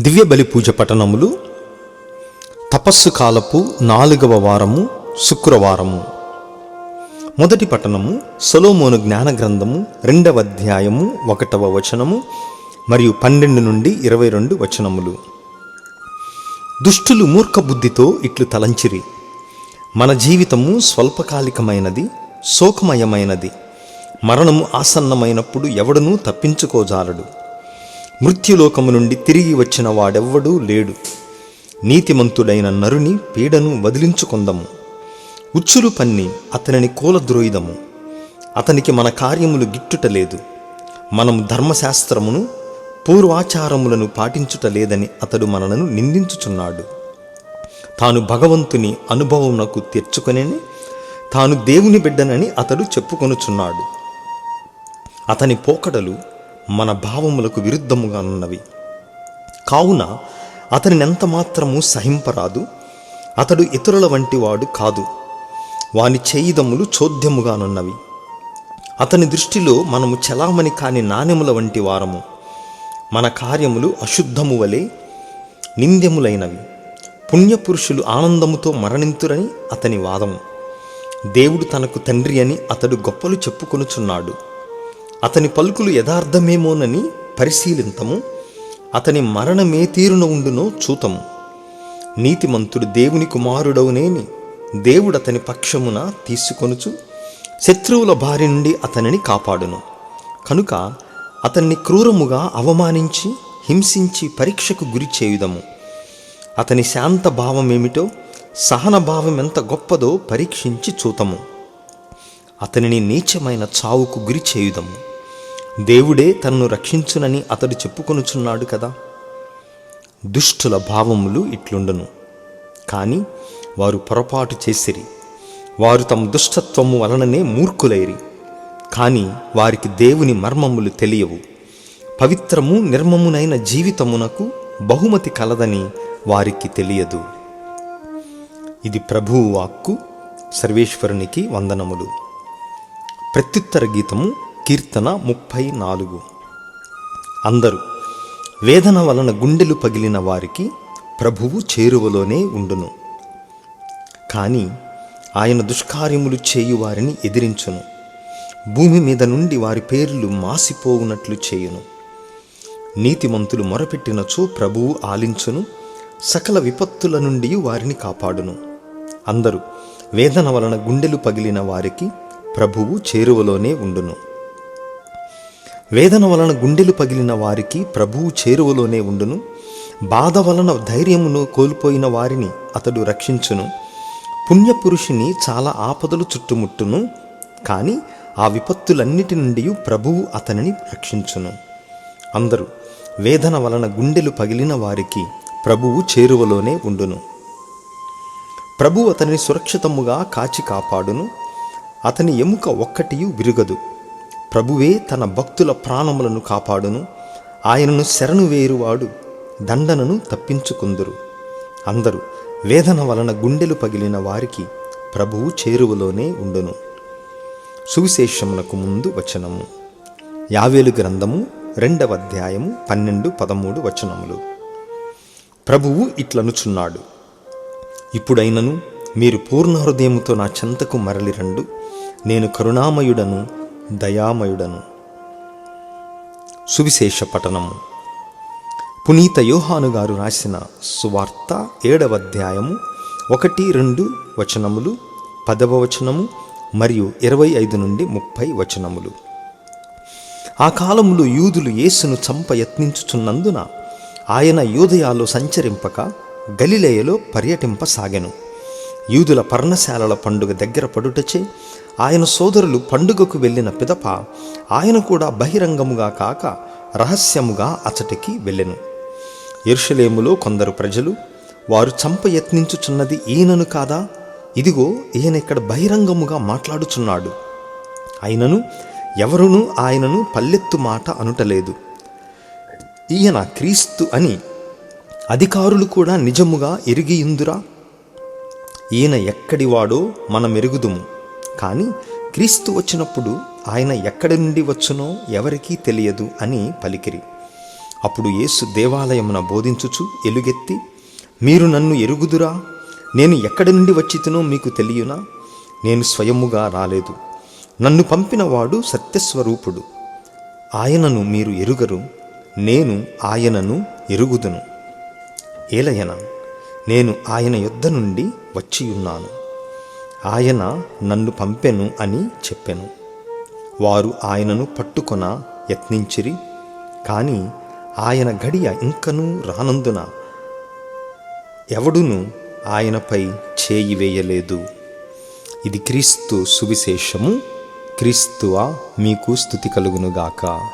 దివ్య బలి పూజ పఠనములు తపస్సు కాలపు నాలుగవ వారము శుక్రవారము. మొదటి పట్టణము సొలోమోను జ్ఞాన గ్రంథము రెండవ అధ్యాయము ఒకటవ వచనము మరియు పన్నెండు నుండి ఇరవై రెండు వచనములు. దుష్టులు మూర్ఖ బుద్ధితో ఇట్లు తలంచిరి. మన జీవితము స్వల్పకాలికమైనది శోకమయమైనది. మరణము ఆసన్నమైనప్పుడు ఎవడనూ తప్పించుకోజాలడు. మృత్యులోకము నుండి తిరిగి వచ్చిన వాడెవ్వడూ లేడు. నీతిమంతుడైన నరుని పీడను వదిలించుకొందము. ఉచ్చులు పన్ని అతనిని కూలద్రోయిదము. అతనికి మన కార్యములు గిట్టుట లేదు. మనం ధర్మశాస్త్రమును పూర్వాచారములను పాటించుట లేదని అతడు మనలను నిందించుచున్నాడు. తాను భగవంతుని అనుభవమునకు తెచ్చుకొనని తాను దేవుని బిడ్డనని అతడు చెప్పుకొనుచున్నాడు. అతని పోకడలు మన భావములకు విరుద్ధముగానున్నవి. కావున అతనిని ఎంత మాత్రము సహింపరాదు అతడు ఇతరుల వంటి వాడు కాదు. వాని చేయిదములు చోద్యముగానున్నవి. అతని దృష్టిలో మనము చలామణి కాని నాణెముల వంటి వారము. మన కార్యములు అశుద్ధము వలె నింద్యములైనవి. పుణ్యపురుషులు ఆనందముతో మరణింతురని అతని వాదము. దేవుడు తనకు తండ్రి అని అతడు గొప్పలు చెప్పుకొనుచున్నాడు. అతని పలుకులు యథార్థమేమోనని పరిశీలింతము అతని మరణమే తీరున ఉండునో చూతము. నీతిమంతుడు దేవుని కుమారుడవునేని దేవుడతని పక్షమున తీసుకొనుచు శత్రువుల బారి నుండి అతనిని కాపాడును. కనుక అతన్ని క్రూరముగా అవమానించి హింసించి పరీక్షకు గురి చేయుదము. అతని శాంత భావమేమిటో సహన భావం ఎంత గొప్పదో పరీక్షించి చూతము. అతనిని నీచమైన చావుకు గురి చేయుదము. దేవుడే తన్ను రక్షించునని అతడు చెప్పుకొనుచున్నాడు కదా. దుష్టుల భావములు ఇట్లుండను. కానీ వారు పొరపాటు చేసిరి. వారు తమ దుష్టత్వము వలననే మూర్ఖులైరి. కానీ వారికి దేవుని మర్మములు తెలియవు. పవిత్రము నిర్మమునైన జీవితమునకు బహుమతి కలదని వారికి తెలియదు. ఇది ప్రభువు వాక్కు. సర్వేశ్వరునికి వందనములు. ప్రత్యుత్తర గీతము కీర్తన ముప్పై నాలుగు. అందరూ వేదన వలన గుండెలు పగిలిన వారికి ప్రభువు చేరువలోనే ఉండును. కానీ ఆయన దుష్కార్యములు చేయు వారిని ఎదిరించును. భూమి మీద నుండి వారి పేర్లు మాసిపోవునట్లు చేయును. నీతిమంతులు మొరపెట్టినచో ప్రభువు ఆలించును సకల విపత్తుల నుండి వారిని కాపాడును. అందరూ వేదన వలన గుండెలు పగిలిన వారికి ప్రభువు చేరువలోనే ఉండును. వేదన వలన గుండెలు పగిలిన వారికి ప్రభువు చేరువలోనే ఉండును. బాధ వలన ధైర్యమును కోల్పోయిన వారిని అతడు రక్షించును. పుణ్యపురుషుని చాలా ఆపదలు చుట్టుముట్టును కానీ ఆ విపత్తులన్నిటి నుండి ప్రభువు అతనిని రక్షించును. అందరూ వేదన వలన గుండెలు పగిలిన వారికి ప్రభువు చేరువలోనే ఉండును. ప్రభు అతనిని సురక్షితముగా కాచి కాపాడును. అతని ఎముక ఒక్కటియు విరుగదు. ప్రభువే తన భక్తుల ప్రాణములను కాపాడును. ఆయనను శరణు వేరువాడు దండనను తప్పించుకుందురు. అందరూ వేదన వలన గుండెలు పగిలిన వారికి ప్రభువు చేరువలోనే ఉండును. సువిశేషమునకు ముందు వచనము. యావేలు గ్రంథము రెండవ అధ్యాయము పన్నెండు పదమూడు వచనములు. ప్రభువు ఇట్లనుచున్నాడు. ఇప్పుడైనను మీరు పూర్ణ హృదయముతో నా చెంతకు మరలిరండు. నేను కరుణామయుడను దయామయుడను. సువిశేష పఠనము. పునీత యోహాను గారు రాసిన సువార్త ఏడవ అధ్యాయము ఒకటి రెండు వచనములు పదవ వచనము మరియు ఇరవై ఐదు నుండి ముప్పై వచనములు. ఆ కాలములో యూదులు యేసును చంప యత్నించుచున్నందున ఆయన యూదయాలో సంచరింపక గలిలేయలో పర్యటింపసాగెను. యూదుల పర్ణశాలల పండుగ దగ్గర పడుటచే ఆయన సోదరులు పండుగకు వెళ్ళిన పిదప ఆయన కూడా బహిరంగముగా కాక రహస్యముగా అచటికి వెళ్ళెను. ఎరుషలేములో కొందరు ప్రజలు వారు చంప యత్నించుచున్నది ఈయనను కాదా? ఇదిగో ఈయన ఇక్కడ బహిరంగముగా మాట్లాడుచున్నాడు. అయినను ఎవరునూ ఆయనను పల్లెత్తు మాట అనుటలేదు. ఈయన క్రీస్తు అని అధికారులు కూడా నిజముగా ఎరిగియుందురా ఈయన ఎక్కడివాడో మనమెరుగుదుము. కానీ క్రీస్తు వచ్చినప్పుడు ఆయన ఎక్కడి నుండి వచ్చునో ఎవరికీ తెలియదు అని పలికిరి. అప్పుడు యేసు దేవాలయమున బోధించుచు ఎలుగెత్తి మీరు నన్ను ఎరుగుదురా? నేను ఎక్కడి నుండి వచ్చితునో మీకు తెలియనా? నేను స్వయముగా రాలేదు. నన్ను పంపినవాడు సత్యస్వరూపుడు. ఆయనను మీరు ఎరుగరు. నేను ఆయనను ఎరుగుదును. ఏలయన నేను ఆయన యొద్ద నుండి వచ్చియున్నాను. ఆయన నన్ను పంపెను అని చెప్పెను. వారు ఆయనను పట్టుకొన యత్నించిరి కానీ ఆయన గడియ ఇంకనూ రానందున ఎవడును ఆయనపై చేయి వేయలేదు. ఇది క్రీస్తు సువిశేషము క్రీస్తువా మీకు స్థుతి కలుగునుగాక